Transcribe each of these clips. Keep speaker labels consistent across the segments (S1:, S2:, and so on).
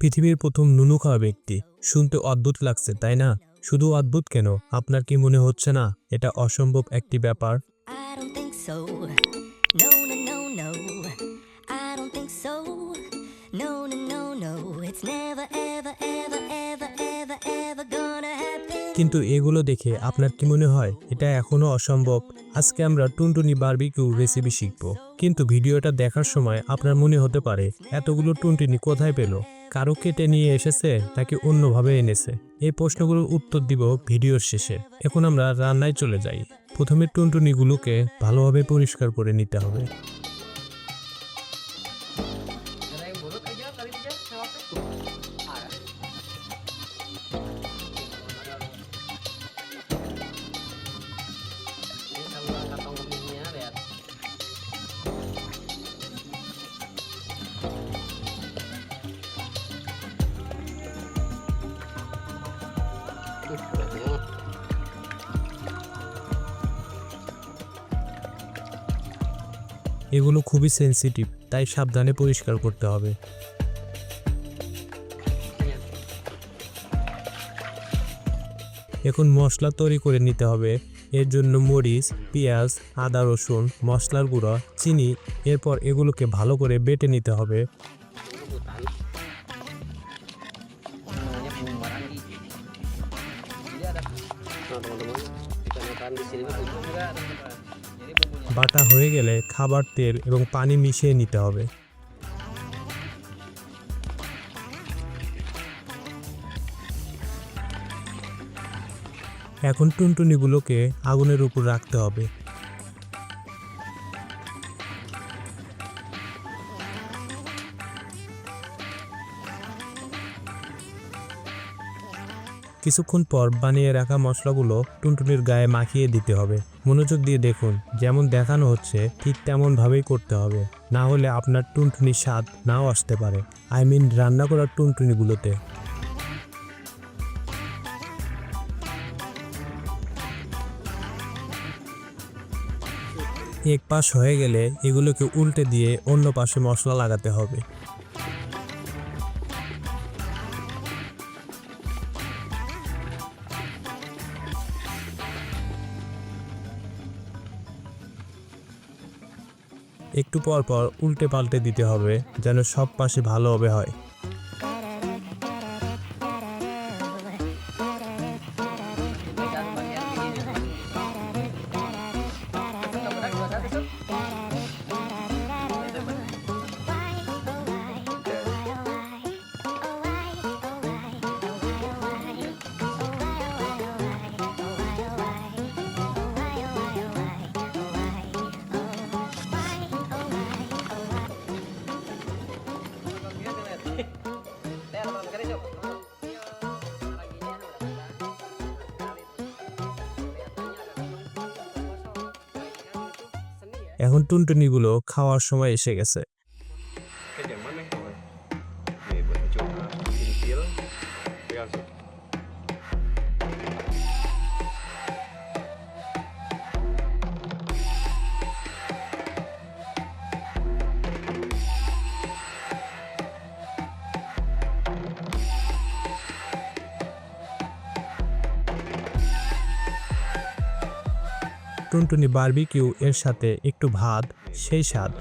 S1: পৃথিবীর প্রথম নুনু খাওয়া ব্যক্তি। শুনতে অদ্ভুত লাগছে তাই না? শুধু অদ্ভুত কেন? আপনার কি মনে হচ্ছে না? এটা অসম্ভব একটি ব্যাপার. কিন্তু এগুলো দেখে আপনার কি মনে হয়? এটা এখনও অসম্ভব। আজকে আমরা টুনটুনি বারবিকিউ রেসিপি শিখব। কিন্তু ভিডিওটা দেখার সময় আপনার মনে হতে পারে এতগুলো টুনটুনি কোথায় পেল? কারও কেটে নিয়ে এসেছে নাকি অন্যভাবে এনেছে? এই প্রশ্নগুলোর উত্তর দিব ভিডিওর শেষে। এখন আমরা রান্নায় চলে যাই। প্রথমে টুনটুনিগুলোকে ভালোভাবে পরিষ্কার করে নিতে হবে। এগুলো খুবই সেনসিটিভ তাই সাবধানে পরিষ্কার করতে হবে। এখন মশলা তৈরি করে নিতে হবে। এর জন্য মরিচ, পেঁয়াজ, আদা রসুন, মশলার গুঁড়ো, চিনি, এরপর এগুলোকে ভালো করে বেটে নিতে হবে। বাটা হয়ে গেলে খাবার তেল এবং পানি মিশিয়ে নিতে হবে। এখন টুনটুনিগুলোকে আগুনের উপর রাখতে হবে। কিছুক্ষণ পর বানিয়ে রাখা মশলাগুলো টুনটুনির গায়ে মাখিয়ে দিতে হবে। মনোযোগ দিয়ে দেখুন, যেমন দেখানো হচ্ছে, ঠিক তেমন ভাবেই করতে হবে। না হলে আপনার টুনটুনির স্বাদ নাও আসতে পারে। আই মিন রান্না করার টুনটুনিগুলোতে। এক পাশ হয়ে গেলে এগুলোকে উল্টে দিয়ে অন্য পাশে মশলা লাগাতে হবে। একটু পর পর উল্টে পাল্টে দিতে হবে যেন সব পাশে ভালোভাবে হয়। এখন টুনটুনিগুলো খাওয়ার সময় এসে
S2: গেছে
S1: টুনটুনি বার্বিকিউ এর সাথে একটু ভাত, সেই স্বাদ।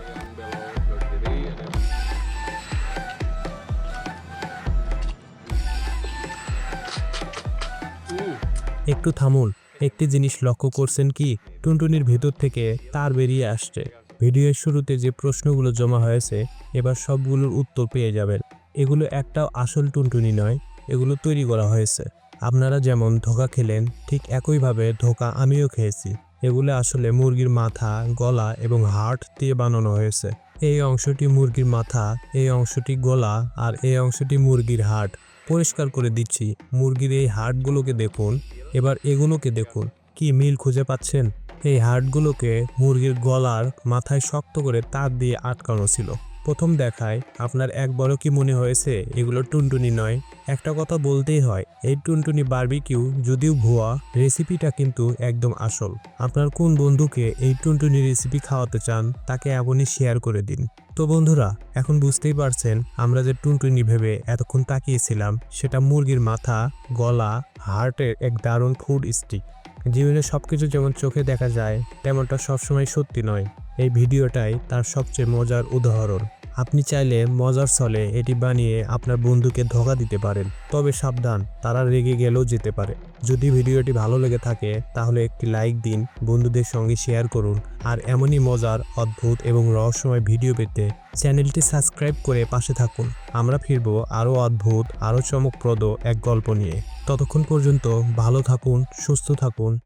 S1: একটু থামুন, একটি জিনিস লক্ষ্য করছেন কি? টুনটুনির ভেতর থেকে তার বেরিয়ে আসছে। ভিডিওর শুরুতে যে প্রশ্নগুলো জমা হয়েছে, এবার সবগুলোর উত্তর পেয়ে যাবেন। এগুলো একটাও আসল টুনটুনি নয়, এগুলো তৈরি করা হয়েছে। আপনারা যেমন ধোকা খেলেন, ঠিক একইভাবে ধোকা আমিও খেয়েছি। এগুলো আসলে মুরগির মাথা, গলা এবং হার্ট দিয়ে বানানো হয়েছে। এই অংশটি মুরগির মাথা, এই অংশটি গলা আর এই অংশটি মুরগির হাট পরিষ্কার করে দিচ্ছি, মুরগির এই হাটগুলোকে দেখুন। এবার এগুলোকে দেখুন, কি মিল খুঁজে পাচ্ছেন? এই হাটগুলোকে মুরগির গলার মাথায় শক্ত করে তার দিয়ে আটকানো ছিল। প্রথম দেখায় আপনার একবারও কি মনে হয়েছে? এগুলো টুনটুনি নয়। একটা কথা বলতেই হয়, এই টুনটুনি বারবিকিউ যদিও ভুয়া, রেসিপিটা কিন্তু একদম আসল। আপনার কোন বন্ধুকে এই টুনটুনি রেসিপি খাওয়াতে চান, তাকে এমনই শেয়ার করে দিন। তো বন্ধুরা, এখন বুঝতেই পারছেন, আমরা যে টুনটুনি ভেবে এতক্ষণ তাকিয়েছিলাম, সেটা মুরগির মাথা, গলা, হার্টের এক দারুণ ফুড স্টিক। জীবনে সব কিছু যেমন চোখে দেখা যায়, তেমনটা সবসময় সত্যি নয়। এই ভিডিওটাই তার সবচেয়ে মজার উদাহরণ। আপনি চাইলে মজার ছলে এটি বানিয়ে আপনার বন্ধুকে ধোকা দিতে পারেন, তবে সাবধান, তারা রেগে গেলেও যেতে পারে। যদি ভিডিওটি ভালো লেগে থাকে, তাহলে একটি লাইক দিন, বন্ধুদের সঙ্গে শেয়ার করুন, আর এমনই মজার, অদ্ভুত এবং রহস্যময় ভিডিও পেতে চ্যানেলটি সাবস্ক্রাইব করে পাশে থাকুন। আমরা ফিরবো আরও অদ্ভুত, আরও চমকপ্রদ এক গল্প নিয়ে। ততক্ষণ পর্যন্ত ভালো থাকুন, সুস্থ থাকুন।